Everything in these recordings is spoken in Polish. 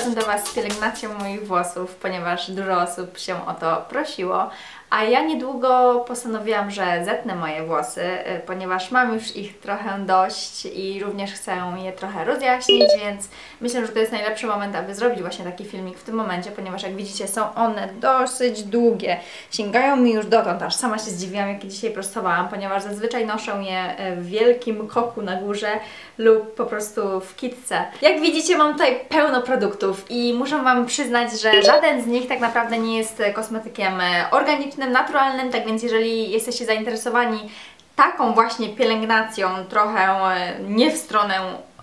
przychodzę do Was z pielęgnacją moich włosów, ponieważ dużo osób się o to prosiło. A ja niedługo postanowiłam, że zetnę moje włosy, y, ponieważ mam już ich trochę dość i również chcę je trochę rozjaśnić, więc myślę, że to jest najlepszy moment, aby zrobić właśnie taki filmik w tym momencie, ponieważ jak widzicie są one dosyć długie. Sięgają mi już dotąd, aż sama się zdziwiłam, jakie dzisiaj prostowałam, ponieważ zazwyczaj noszę je y, w wielkim koku na górze lub po prostu w kitce. Jak widzicie mam tutaj pełno produktów i muszę Wam przyznać, że żaden z nich tak naprawdę nie jest kosmetykiem y, naturalnym, tak więc jeżeli jesteście zainteresowani taką właśnie pielęgnacją, trochę e, nie w stronę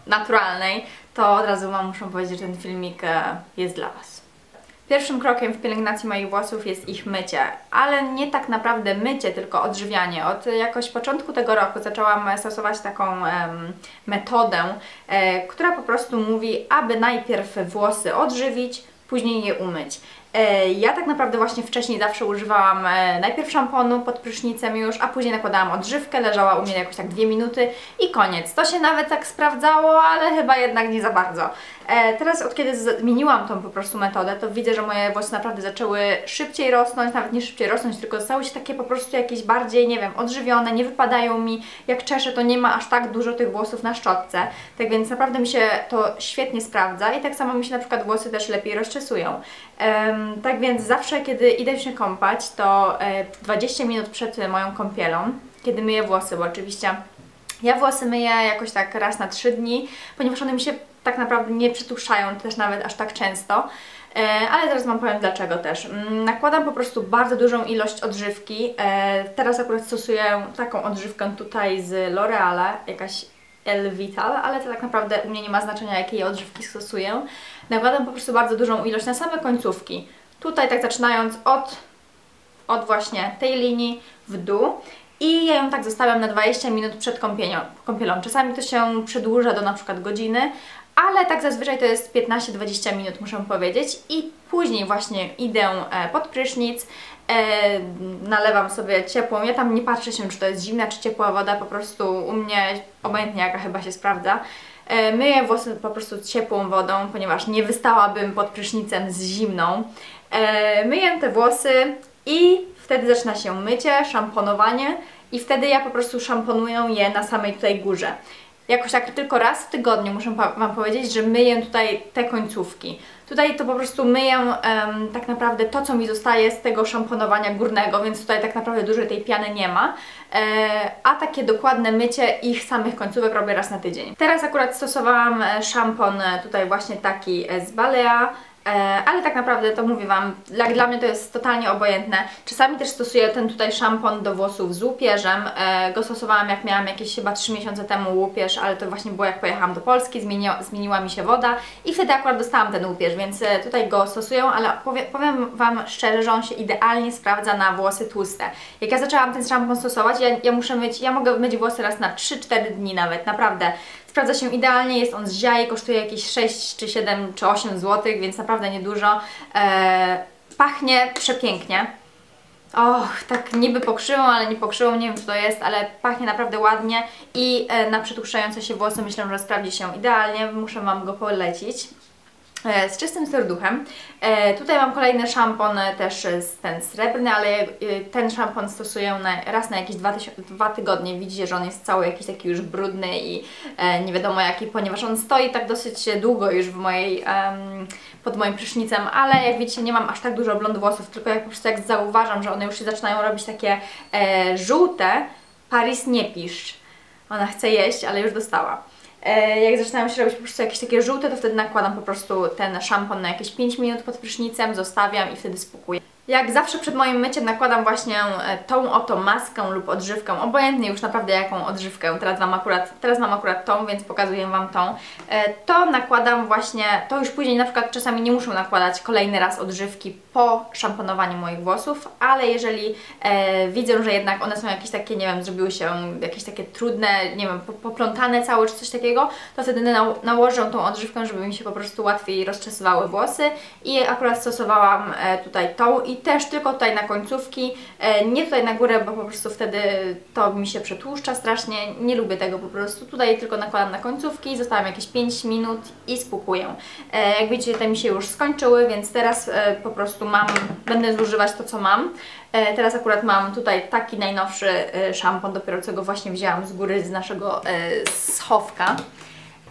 naturalnej, to od razu Wam muszę powiedzieć, że ten filmik e, jest dla Was. Pierwszym krokiem w pielęgnacji moich włosów jest ich mycie, ale nie tak naprawdę mycie, tylko odżywianie. Od jakoś początku tego roku zaczęłam stosować taką um, metodę, e, która po prostu mówi, aby najpierw włosy odżywić, później je umyć. E, ja tak naprawdę właśnie wcześniej zawsze używałam e, najpierw szamponu pod prysznicem już, a później nakładałam odżywkę, leżała u mnie jakoś tak dwie minuty i koniec. To się nawet tak sprawdzało, ale chyba jednak nie za bardzo. E, teraz od kiedy zmieniłam tą po prostu metodę, to widzę, że moje włosy naprawdę zaczęły szybciej rosnąć, nawet nie szybciej rosnąć, tylko stały się takie po prostu jakieś bardziej, nie wiem, odżywione, nie wypadają mi. Jak czeszę, to nie ma aż tak dużo tych włosów na szczotce, tak więc naprawdę mi się to świetnie sprawdza i tak samo mi się na przykład włosy też lepiej rozczesują. Um, tak więc zawsze, kiedy idę się kąpać, to e, 20 minut przed moją kąpielą, kiedy myję włosy, bo oczywiście ja włosy myję jakoś tak raz na 3 dni, ponieważ one mi się tak naprawdę nie przytuszają też nawet aż tak często. E, ale teraz Wam powiem dlaczego też. Mm, nakładam po prostu bardzo dużą ilość odżywki. E, teraz akurat stosuję taką odżywkę tutaj z L'Oreala, jakaś L Vital, ale to tak naprawdę u mnie nie ma znaczenia jakiej odżywki stosuję. Nakładam po prostu bardzo dużą ilość na same końcówki. Tutaj tak zaczynając od, od właśnie tej linii w dół i ja ją tak zostawiam na 20 minut przed kąpielą. kąpielą. Czasami to się przedłuża do na przykład godziny, ale tak zazwyczaj to jest 15-20 minut muszę powiedzieć i później właśnie idę e, pod prysznic, e, nalewam sobie ciepłą, ja tam nie patrzę się czy to jest zimna czy ciepła woda, po prostu u mnie obojętnie jaka chyba się sprawdza. E, myję włosy po prostu ciepłą wodą, ponieważ nie wystałabym pod prysznicem z zimną. Myję te włosy i wtedy zaczyna się mycie, szamponowanie i wtedy ja po prostu szamponuję je na samej tutaj górze jakoś tak tylko raz w tygodniu muszę Wam powiedzieć, że myję tutaj te końcówki. Tutaj to po prostu myję um, tak naprawdę to, co mi zostaje z tego szamponowania górnego, więc tutaj tak naprawdę dużej tej piany nie ma. E, a takie dokładne mycie ich samych końcówek robię raz na tydzień. Teraz akurat stosowałam e, szampon e, tutaj właśnie taki z Balea E, ale tak naprawdę to mówię Wam, jak dla mnie to jest totalnie obojętne. Czasami też stosuję ten tutaj szampon do włosów z łupieżem. E, go stosowałam jak miałam jakieś chyba 3 miesiące temu łupież, ale to właśnie było jak pojechałam do Polski, zmieniła, zmieniła mi się woda i wtedy akurat dostałam ten łupież, więc e, tutaj go stosuję, ale powie, powiem Wam szczerze, że on się idealnie sprawdza na włosy tłuste. Jak ja zaczęłam ten szampon stosować, ja, ja muszę myć, ja mogę myć włosy raz na 3-4 dni nawet, naprawdę sprawdza się idealnie, jest on z kosztuje jakieś 6 czy 7 czy 8 zł, więc naprawdę niedużo. Eee, pachnie przepięknie. Och, tak niby pokrzywą, ale nie pokrzywą, nie wiem co to jest, ale pachnie naprawdę ładnie i e, na przetłuszczające się włosy myślę, że sprawdzi się idealnie, muszę Wam go polecić. E, z czystym serduchem. E, tutaj mam kolejny szampon, e, też ten srebrny, ale ten szampon stosuję raz na jakieś dwa, dwa, tygodnie. Widzicie, że on jest cały jakiś taki już brudny i nie wiadomo jaki, ponieważ on stoi tak dosyć długo już w mojej, pod moim prysznicem, ale jak widzicie nie mam aż tak dużo blond włosów, tylko jak po prostu jak zauważam, że one już się zaczynają robić takie żółte, Paris nie pisz. Ona chce jeść, ale już dostała. E, jak zaczynają się robić po prostu jakieś takie żółte, to wtedy nakładam po prostu ten szampon na jakieś 5 minut pod prysznicem, zostawiam i wtedy spłukuję. Jak zawsze przed moim myciem nakładam właśnie e, tą oto maskę lub odżywkę, obojętnie już naprawdę jaką odżywkę, teraz mam akurat, teraz mam akurat tą, więc pokazuję Wam tą. E, to nakładam właśnie, to już później na przykład czasami nie muszę nakładać kolejny raz odżywki po szamponowaniu moich włosów, ale jeżeli e, widzę, że jednak one są jakieś takie, nie wiem, zrobiły się jakieś takie trudne, nie wiem, poplątane całe czy coś takiego, to wtedy na, nałożę tą odżywkę, żeby mi się po prostu łatwiej rozczesywały włosy i akurat stosowałam e, tutaj tą i też tylko tutaj na końcówki, e, nie tutaj na górę, bo po prostu wtedy to mi się przetłuszcza strasznie, nie lubię tego po prostu. Tutaj tylko nakładam na końcówki, zostawiam jakieś 5 minut i spłukuję. E, jak widzicie, te mi się już skończyły, więc teraz e, po prostu mam, będę zużywać to, co mam. Teraz akurat mam tutaj taki najnowszy szampon, dopiero co go właśnie wzięłam z góry z naszego schowka.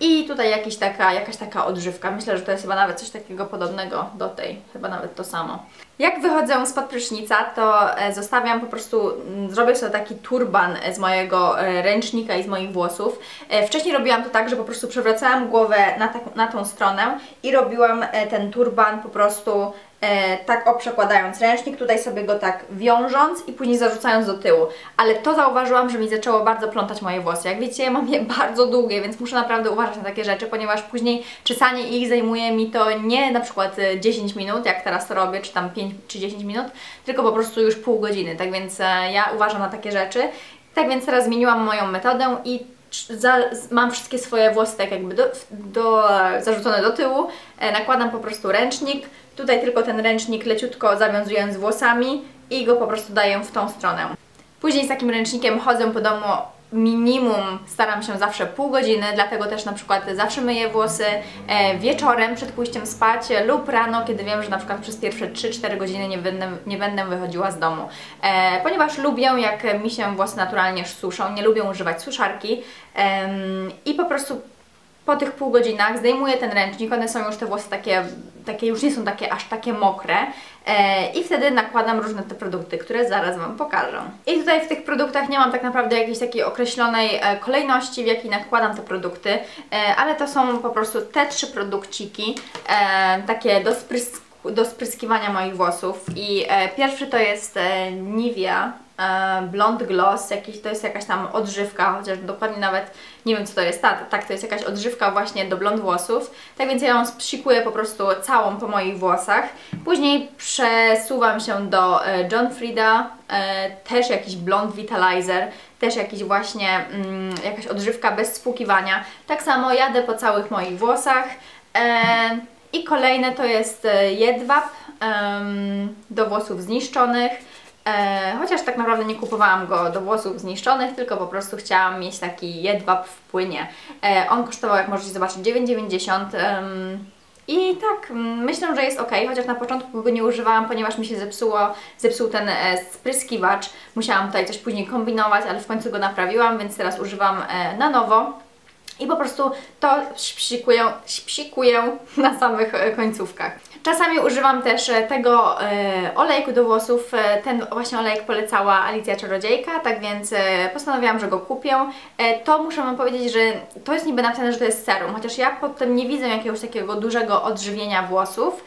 I tutaj jakiś taka, jakaś taka odżywka. Myślę, że to jest chyba nawet coś takiego podobnego do tej, chyba nawet to samo. Jak wychodzę spod prysznica, to e, zostawiam po prostu, mm, zrobię sobie taki turban z mojego e, ręcznika i z moich włosów. E, Wcześniej robiłam to tak, że po prostu przewracałam głowę na, tak, na tą stronę i robiłam e, ten turban po prostu e, tak o przekładając ręcznik, tutaj sobie go tak wiążąc i później zarzucając do tyłu. Ale to zauważyłam, że mi zaczęło bardzo plątać moje włosy. Jak wiecie, ja mam je bardzo długie, więc muszę naprawdę uważać na takie rzeczy, ponieważ później czesanie ich zajmuje mi to nie na przykład e, 10 minut, jak teraz to robię, czy tam 5 czy 10 minut, tylko po prostu już pół godziny. Tak więc e, ja uważam na takie rzeczy. Tak więc teraz zmieniłam moją metodę i za, mam wszystkie swoje włosy tak jakby do, do, zarzucone do tyłu, e, nakładam po prostu ręcznik, tutaj tylko ten ręcznik leciutko zawiązując włosami i go po prostu daję w tą stronę. Później z takim ręcznikiem chodzę po domu minimum staram się zawsze pół godziny, dlatego też na przykład zawsze myję włosy e, wieczorem przed pójściem spać lub rano, kiedy wiem, że na przykład przez pierwsze 3-4 godziny nie będę, nie będę wychodziła z domu. E, ponieważ lubię, jak mi się włosy naturalnie suszą, nie lubię używać suszarki i po prostu po tych pół godzinach zdejmuję ten ręcznik, one są już te włosy takie, takie już nie są takie aż takie mokre e, i wtedy nakładam różne te produkty, które zaraz Wam pokażę. I tutaj w tych produktach nie mam tak naprawdę jakiejś takiej określonej e, kolejności, w jakiej nakładam te produkty, e, ale to są po prostu te trzy produkciki, e, takie do sprysku do spryskiwania moich włosów i e, pierwszy to jest e, Nivea e, Blond Gloss, jakiś, to jest jakaś tam odżywka, chociaż dokładnie nawet nie wiem co to jest, tak, to jest jakaś odżywka właśnie do blond włosów, tak więc ja ją spsikuję po prostu całą po moich włosach, później przesuwam się do e, John Frieda, e, też jakiś blond vitalizer, też jakiś właśnie mm, jakaś odżywka bez spłukiwania, tak samo jadę po całych moich włosach, e, i kolejne to jest e, jedwab em, do włosów zniszczonych. E, chociaż tak naprawdę nie kupowałam go do włosów zniszczonych, tylko po prostu chciałam mieć taki jedwab w płynie. E, on kosztował, jak możecie zobaczyć, 9,90 em, i tak, myślę, że jest ok, chociaż na początku go nie używałam, ponieważ mi się zepsuło, zepsuł ten e, spryskiwacz. Musiałam tutaj coś później kombinować, ale w końcu go naprawiłam, więc teraz używam e, na nowo. I po prostu to psikuję, psikuję na samych e, końcówkach. Czasami używam też e, tego e, olejku do włosów. Ten właśnie olejek polecała Alicja Czarodziejka, tak więc postanowiłam, że go kupię. To muszę Wam powiedzieć, że to jest niby napisane, że to jest serum, chociaż ja potem nie widzę jakiegoś takiego dużego odżywienia włosów.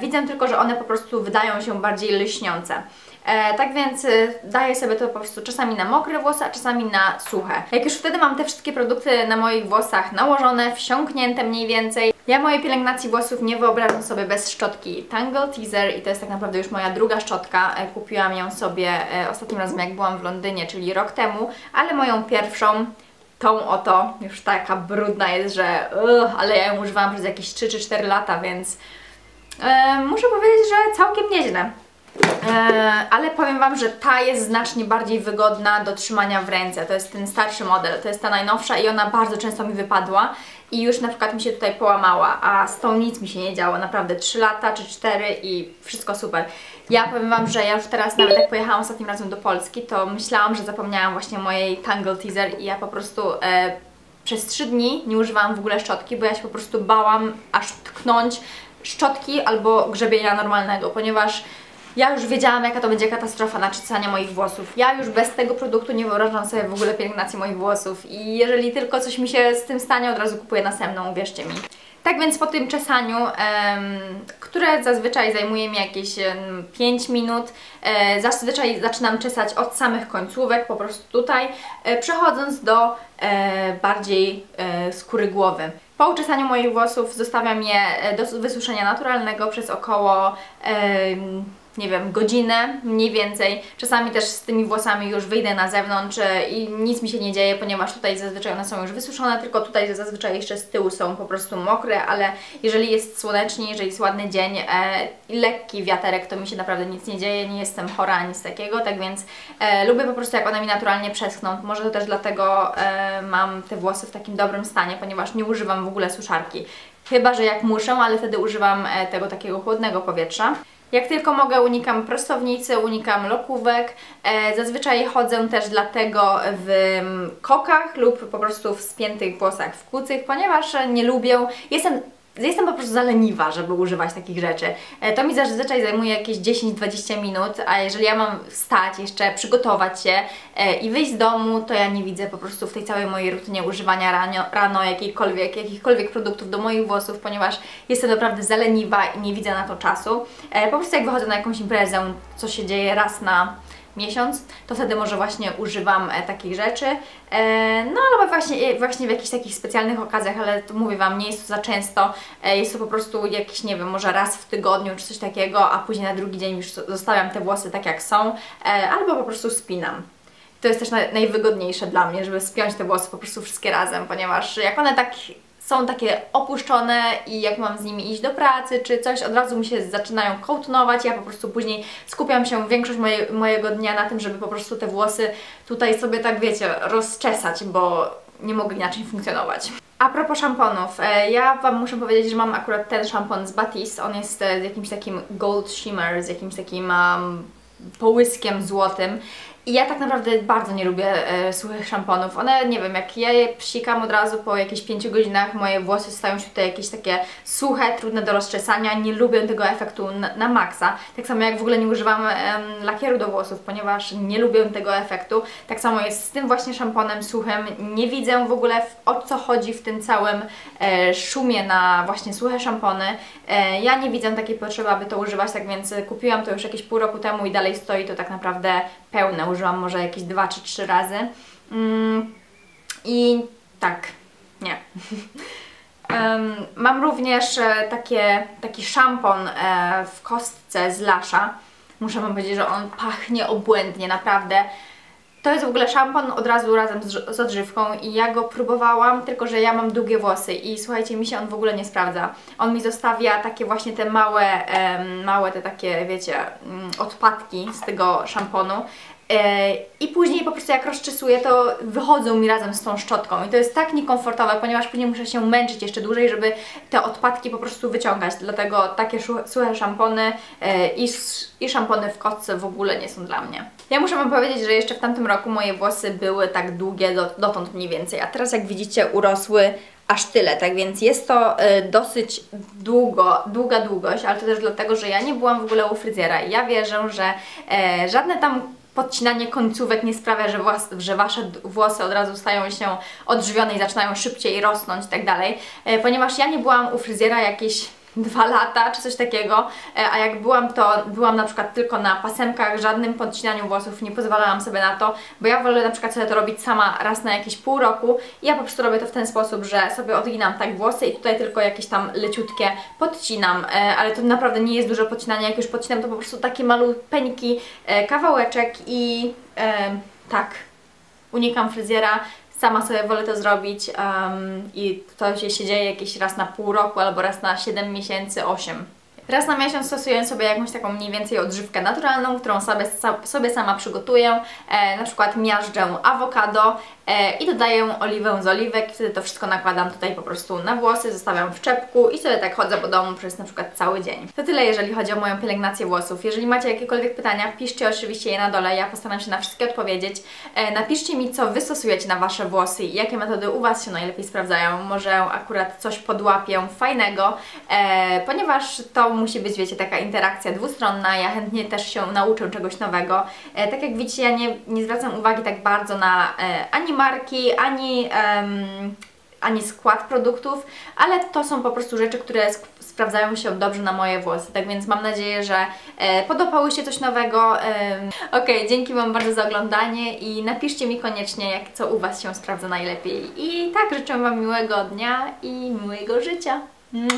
Widzę tylko, że one po prostu wydają się bardziej lśniące. E, tak więc y, daję sobie to po prostu czasami na mokre włosy, a czasami na suche. Jak już wtedy mam te wszystkie produkty na moich włosach nałożone, wsiąknięte mniej więcej, ja mojej pielęgnacji włosów nie wyobrażam sobie bez szczotki Tangle Teaser i to jest tak naprawdę już moja druga szczotka. E, kupiłam ją sobie e, ostatnim razem jak byłam w Londynie, czyli rok temu, ale moją pierwszą tą oto, już taka brudna jest, że ale ja ją używałam przez jakieś 3 czy 4 lata, więc e, muszę powiedzieć, że całkiem nieźle. E, ale powiem Wam, że ta jest znacznie bardziej wygodna do trzymania w ręce. To jest ten starszy model, to jest ta najnowsza i ona bardzo często mi wypadła i już na przykład mi się tutaj połamała, a z tą nic mi się nie działo, naprawdę 3 lata czy 4 i wszystko super. Ja powiem Wam, że ja już teraz nawet jak pojechałam ostatnim razem do Polski, to myślałam, że zapomniałam właśnie mojej Tangle Teaser i ja po prostu e, przez 3 dni nie używałam w ogóle szczotki, bo ja się po prostu bałam aż tknąć szczotki albo grzebienia normalnego, ponieważ ja już wiedziałam, jaka to będzie katastrofa na czesanie moich włosów. Ja już bez tego produktu nie wyobrażam sobie w ogóle pielęgnacji moich włosów i jeżeli tylko coś mi się z tym stanie, od razu kupuję następną, uwierzcie mi. Tak więc po tym czesaniu, które zazwyczaj zajmuje mi jakieś em, 5 minut, e, zazwyczaj zaczynam czesać od samych końcówek, po prostu tutaj, e, przechodząc do e, bardziej skóry głowy. Po uczesaniu moich włosów zostawiam je do wysuszenia naturalnego przez około nie wiem, godzinę mniej więcej. Czasami też z tymi włosami już wyjdę na zewnątrz e, i nic mi się nie dzieje, ponieważ tutaj zazwyczaj one są już wysuszone, tylko tutaj zazwyczaj jeszcze z tyłu są po prostu mokre, ale jeżeli jest słonecznie, jeżeli jest ładny dzień e, i lekki wiaterek, to mi się naprawdę nic nie dzieje, nie jestem chora, nic takiego, tak więc e, lubię po prostu jak one mi naturalnie przeschną. Może to też dlatego e, mam te włosy w takim dobrym stanie, ponieważ nie używam w ogóle suszarki. Chyba, że jak muszę, ale wtedy używam e, tego takiego chłodnego powietrza. Jak tylko mogę, unikam prostownicy, unikam lokówek. E, zazwyczaj chodzę też dlatego w mm, kokach lub po prostu w spiętych włosach w kucych, ponieważ nie lubię. Jestem Jestem po prostu zaleniwa, żeby używać takich rzeczy. E, to mi zazwyczaj zajmuje jakieś 10-20 minut, a jeżeli ja mam wstać, jeszcze przygotować się e, i wyjść z domu, to ja nie widzę po prostu w tej całej mojej rutynie używania rano, rano jakichkolwiek, jakichkolwiek produktów do moich włosów, ponieważ jestem naprawdę zaleniwa i nie widzę na to czasu. E, po prostu jak wychodzę na jakąś imprezę, co się dzieje raz na miesiąc, to wtedy może właśnie używam e, takich rzeczy. E, no albo właśnie, e, właśnie w jakichś takich specjalnych okazjach, ale mówię Wam, nie jest to za często, jest to po prostu jakiś, nie wiem, może raz w tygodniu czy coś takiego, a później na drugi dzień już zostawiam te włosy tak jak są, albo po prostu spinam. To jest też najwygodniejsze dla mnie, żeby spiąć te włosy po prostu wszystkie razem, ponieważ jak one tak są takie opuszczone i jak mam z nimi iść do pracy czy coś, od razu mi się zaczynają kołtnować. Ja po prostu później skupiam się większość moje, mojego dnia na tym, żeby po prostu te włosy tutaj sobie tak wiecie, rozczesać, bo nie mogę inaczej funkcjonować. A propos szamponów, e, ja Wam muszę powiedzieć, że mam akurat ten szampon z Batiste, on jest e, z jakimś takim gold shimmer, z jakimś takim um, połyskiem złotym i ja tak naprawdę bardzo nie lubię e, suchych szamponów. One, nie wiem, jak ja je psikam od razu po jakichś 5 godzinach, moje włosy stają się tutaj jakieś takie suche, trudne do rozczesania. Nie lubię tego efektu na, na maksa. Tak samo jak w ogóle nie używam e, lakieru do włosów, ponieważ nie lubię tego efektu. Tak samo jest z tym właśnie szamponem suchym. Nie widzę w ogóle o co chodzi w tym całym e, szumie na właśnie suche szampony. E, ja nie widzę takiej potrzeby, aby to używać, tak więc kupiłam to już jakieś pół roku temu i dalej stoi to tak naprawdę pełne użyłam może jakieś dwa czy trzy razy. Mm, I tak, nie. Um, mam również e, takie, taki szampon e, w kostce z Lasza. Muszę Wam powiedzieć, że on pachnie obłędnie, naprawdę. To jest w ogóle szampon od razu razem z, z odżywką i ja go próbowałam, tylko że ja mam długie włosy i słuchajcie, mi się on w ogóle nie sprawdza. On mi zostawia takie właśnie te małe, małe te takie, wiecie, mm, odpadki z tego szamponu E, I później po prostu jak rozczesuję, to wychodzą mi razem z tą szczotką. I to jest tak niekomfortowe, ponieważ później muszę się męczyć jeszcze dłużej, żeby te odpadki po prostu wyciągać, dlatego takie suche szampony e, i, szampony w kostce w ogóle nie są dla mnie. Ja muszę Wam powiedzieć, że jeszcze w tamtym roku moje włosy były tak długie, do, dotąd mniej więcej, a teraz jak widzicie urosły aż tyle, tak więc jest to y, dosyć długo, długa długość, ale to też dlatego, że ja nie byłam w ogóle u fryzjera. I ja wierzę, że e, żadne tam podcinanie końcówek nie sprawia, że, że Wasze włosy od razu stają się odżywione i zaczynają szybciej rosnąć i tak dalej, e, ponieważ ja nie byłam u fryzjera jakieś dwa lata czy coś takiego, e, a jak byłam to byłam na przykład tylko na pasemkach, żadnym podcinaniu włosów, nie pozwalałam sobie na to, bo ja wolę na przykład sobie to robić sama raz na jakieś pół roku. I ja po prostu robię to w ten sposób, że sobie odginam tak włosy i tutaj tylko jakieś tam leciutkie podcinam, e, ale to naprawdę nie jest dużo podcinania, jak już podcinam to po prostu takie malupeńki e, kawałeczek i tak, unikam fryzjera, sama sobie wolę to zrobić um, i to się, dzieje jakieś raz na pół roku albo raz na 7 miesięcy, 8. Raz na miesiąc stosuję sobie jakąś taką mniej więcej odżywkę naturalną, którą sobie, sobie sama przygotuję. E, na przykład miażdżę awokado e, i dodaję oliwę z oliwek. Wtedy to wszystko nakładam tutaj po prostu na włosy, zostawiam w czepku i sobie tak chodzę po domu przez na przykład cały dzień. To tyle jeżeli chodzi o moją pielęgnację włosów. Jeżeli macie jakiekolwiek pytania, piszcie oczywiście je na dole, ja postaram się na wszystkie odpowiedzieć. E, napiszcie mi, co Wy stosujecie na Wasze włosy i jakie metody u Was się najlepiej sprawdzają. Może akurat coś podłapię fajnego, e, ponieważ to musi być, wiecie, taka interakcja dwustronna, ja chętnie też się nauczę czegoś nowego. E, tak jak widzicie, ja nie, nie zwracam uwagi tak bardzo na e, ani marki, ani, um, ani skład produktów, ale to są po prostu rzeczy, które sprawdzają się dobrze na moje włosy, tak więc mam nadzieję, że e, podobało się coś nowego. E, ok, dzięki Wam bardzo za oglądanie i napiszcie mi koniecznie, jak co u Was się sprawdza najlepiej. I tak, życzę Wam miłego dnia i miłego życia. Mm.